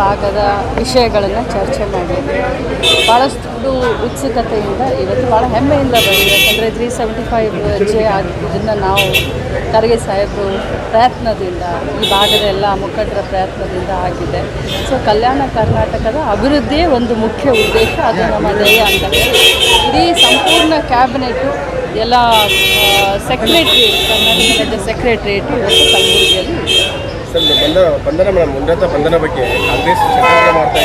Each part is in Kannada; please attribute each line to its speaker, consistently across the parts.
Speaker 1: ಭಾಗದ ವಿಷಯಗಳನ್ನು ಚರ್ಚೆ ಮಾಡಿದ್ವಿ. ಭಾಳಷ್ಟು ಉತ್ಸುಕತೆಯಿಂದ ಇವತ್ತು ಭಾಳ ಹೆಮ್ಮೆಯಿಂದ ಬಂದಿದೆ. ಯಾಕಂದರೆ ತ್ರೀ ಸೆವೆಂಟಿ ಫೈವ್ ಜೆ ಇದನ್ನು ನಾವು ಖರ್ಗೆ ಸಾಹೇಬರು ಪ್ರಯತ್ನದಿಂದ ಈ ಭಾಗದ ಎಲ್ಲ ಮುಖಂಡರ ಪ್ರಯತ್ನದಿಂದ ಆಗಿದೆ. ಸೊ ಕಲ್ಯಾಣ ಕರ್ನಾಟಕದ ಅಭಿವೃದ್ಧಿಯೇ ಒಂದು ಮುಖ್ಯ ಉದ್ದೇಶ. ಅದು ನಮ್ಮ ಧ್ಯೇಯ ಅಂತ ಇಡೀ ಸಂಪೂರ್ಣ ಕ್ಯಾಬಿನೆಟು ಎಲ್ಲ ಸೆಕ್ರೆಟ್ರಿ ಕರ್ನಾಟಕ ರಾಜ್ಯ ಸೆಕ್ರೆಟ್ರಿಯೇಟ್ ಇವತ್ತು ಕಲಬುರಗಿಯಲ್ಲಿ.
Speaker 2: ಸರ್ ಬಂಧನ ಬಂಧನ ಮೇಡಮ್ ಉನ್ನತ ಬಂಧನ ಬಗ್ಗೆ ಕಾಂಗ್ರೆಸ್ ಮಾಡ್ತಾ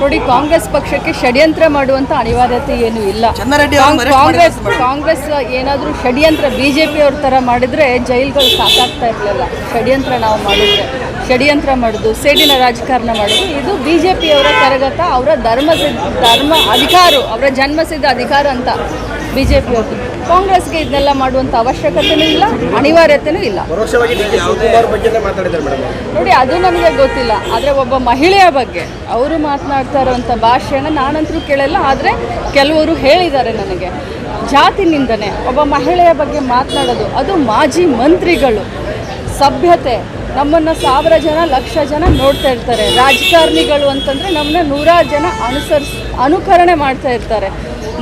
Speaker 1: ನೋಡಿ ಕಾಂಗ್ರೆಸ್ ಪಕ್ಷಕ್ಕೆ ಷಡ್ಯಂತ್ರ ಮಾಡುವಂತ ಅನಿವಾರ್ಯತೆ ಏನು ಇಲ್ಲ. ಕಾಂಗ್ರೆಸ್ ಕಾಂಗ್ರೆಸ್ ಏನಾದರೂ ಷಡ್ಯಂತ್ರ ಬಿಜೆಪಿ ಅವ್ರ ತರ ಮಾಡಿದ್ರೆ ಜೈಲ್ಗಳು ಸಾಕಾಗ್ತಾ ಇರಲಿಲ್ಲ. ಷಡ್ಯಂತ್ರ ನಾವು ಮಾಡಿದ್ರೆ. ಷಡ್ಯಂತ್ರ ಮಾಡೋದು ಸೇಡಿನ ರಾಜಕಾರಣ ಮಾಡೋದು ಇದು ಬಿ ಜೆ ಪಿಯವರ ಕರಗತ ಅವರ ಧರ್ಮ ಧರ್ಮ ಅಧಿಕಾರ ಅವರ ಜನ್ಮಸಿದ್ಧ ಅಧಿಕಾರ ಅಂತ ಬಿ ಜೆ ಪಿಯವರು ಕಾಂಗ್ರೆಸ್ಗೆ ಇದನ್ನೆಲ್ಲ ಮಾಡುವಂಥ ಅವಶ್ಯಕತೆನೂ ಇಲ್ಲ ಅನಿವಾರ್ಯತೆಯೂ ಇಲ್ಲ. ನೋಡಿ ಅದು ನನಗೆ ಗೊತ್ತಿಲ್ಲ ಆದರೆ ಒಬ್ಬ ಮಹಿಳೆಯ ಬಗ್ಗೆ. ಅವರು ಮಾತನಾಡ್ತಾ ಇರೋವಂಥ ಭಾಷೆಯನ್ನು ನಾನಂತರೂ ಕೇಳಲ್ಲ ಆದರೆ ಕೆಲವರು ಹೇಳಿದ್ದಾರೆ ನನಗೆ. ಜಾತಿ ನಿಂದನೆ ಒಬ್ಬ ಮಹಿಳೆಯ ಬಗ್ಗೆ ಮಾತನಾಡೋದು ಅದು ಮಾಜಿ ಮಂತ್ರಿಗಳು. ಸಭ್ಯತೆ ನಮ್ಮನ್ನು ಸಾವಿರ ಜನ, ಲಕ್ಷ ಜನ ನೋಡ್ತಾ ಇರ್ತಾರೆ. ರಾಜಕಾರಣಿಗಳು ಅಂತಂದರೆ ನಮ್ಮನ್ನ ನೂರಾರು ಜನ ಅನುಸರಿಸ್, ಅನುಕರಣೆ ಮಾಡ್ತಾ ಇರ್ತಾರೆ.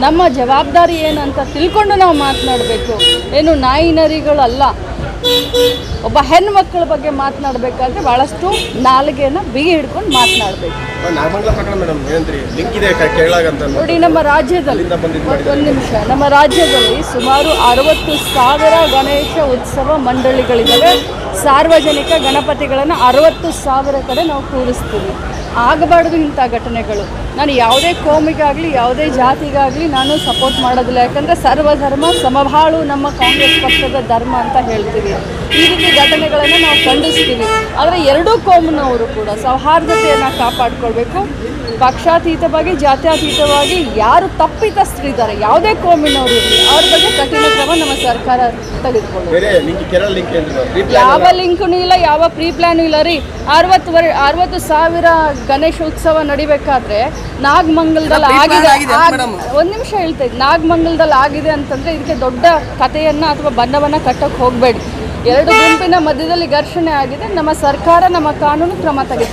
Speaker 1: ನಮ್ಮ ಜವಾಬ್ದಾರಿ ಏನು ಅಂತ ತಿಳ್ಕೊಂಡು ನಾವು ಮಾತನಾಡಬೇಕು. ಏನು ನಾಯಿ ನರಿಗಳಲ್ಲ ಒಬ್ಬ ಹೆಣ್ಮಕ್ಳ ಬಗ್ಗೆ ಮಾತನಾಡಬೇಕಾದ್ರೆ ಭಾಳಷ್ಟು ನಾಲಿಗೆಯನ್ನು ಬಿಗಿ ಹಿಡ್ಕೊಂಡು ಮಾತನಾಡಬೇಕು.
Speaker 2: ನಾಗಮಂಗಲ ಪ್ರಕರಣ ಮೇಡಮ್ ಏನಂತೀರಿ? ಲಿಂಕ್ ಇದೆ ಕ-
Speaker 1: ನೋಡಿ ನಮ್ಮ ರಾಜ್ಯದಲ್ಲಿ. ಒಂದು ನಿಮಿಷ ನಮ್ಮ ರಾಜ್ಯದಲ್ಲಿ ಸುಮಾರು ಅರವತ್ತು ಸಾವಿರ ಗಣೇಶ ಉತ್ಸವ ಮಂಡಳಿಗಳಿದ್ದಾವೆ. ಸಾರ್ವಜನಿಕ ಗಣಪತಿಗಳನ್ನು ಅರವತ್ತು ಸಾವಿರ ಕಡೆ ನಾವು ಕೂರಿಸ್ತೀವಿ. ಆಗಬಾರ್ದು ಇಂಥ ಘಟನೆಗಳು. ನಾನು ಯಾವುದೇ ಕೋಮಿಗಾಗಲಿ ಯಾವುದೇ ಜಾತಿಗಾಗಲಿ ನಾನು ಸಪೋರ್ಟ್ ಮಾಡೋದಿಲ್ಲ. ಯಾಕಂದರೆ ಸರ್ವಧರ್ಮ ಸಮಬಾಳು ನಮ್ಮ ಕಾಂಗ್ರೆಸ್ ಪಕ್ಷದ ಧರ್ಮ ಅಂತ ಹೇಳ್ತೀವಿ. ಈ ರೀತಿ ಘಟನೆಗಳನ್ನು ನಾವು ಖಂಡಿಸ್ತೀವಿ. ಆದರೆ ಎರಡೂ ಕೋಮಿನವರು ಕೂಡ ಸೌಹಾರ್ದತೆಯನ್ನು ಕಾಪಾಡಿಕೊಳ್ಬೇಕು. ಪಕ್ಷಾತೀತವಾಗಿ ಜಾತ್ಯತೀತವಾಗಿ ಯಾರು ತಪ್ಪಿತಸ್ಥರಿದ್ದಾರೆ ಯಾವುದೇ ಕೋಮಿನವರು ಇರಲಿ ಅವ್ರ ಬಗ್ಗೆ ಕಠಿಣ ಕ್ರಮ ನಮ್ಮ ಸರ್ಕಾರ ತೆಗೆದುಕೊಳ್ಳುತ್ತೆ. ಯಾವ ಲಿಂಕ್ನು ಇಲ್ಲ ಯಾವ ಪ್ರೀ ಪ್ಲಾನು ಇಲ್ಲ ರೀ. ಅರವತ್ತು ವರ್ ಅರವತ್ತು ಸಾವಿರ ಗಣೇಶ ಉತ್ಸವ ನಡಿಬೇಕಾದ್ರೆ ನಾಗಮಂಗಲದಲ್ಲಿ ಆಗಿದೆ. ಒಂದ್ ನಿಮಿಷ ಹೇಳ್ತಾ ಇದ್ದೀನಿ ನಾಗಮಂಗಲದಲ್ಲಿ ಆಗಿದೆ ಅಂತಂದ್ರೆ ಇದಕ್ಕೆ ದೊಡ್ಡ ಕಥೆಯನ್ನ ಅಥವಾ ಬಣ್ಣವನ್ನ ಕಟ್ಟಕ್ಕೆ ಹೋಗಬೇಡಿ. ಎರಡು ಗುಂಪಿನ ಮಧ್ಯದಲ್ಲಿ ಘರ್ಷಣೆ ಆಗಿದೆ. ನಮ್ಮ ಸರ್ಕಾರ ನಮ್ಮ ಕಾನೂನು ಕ್ರಮ
Speaker 2: ಆಗಿದೆ.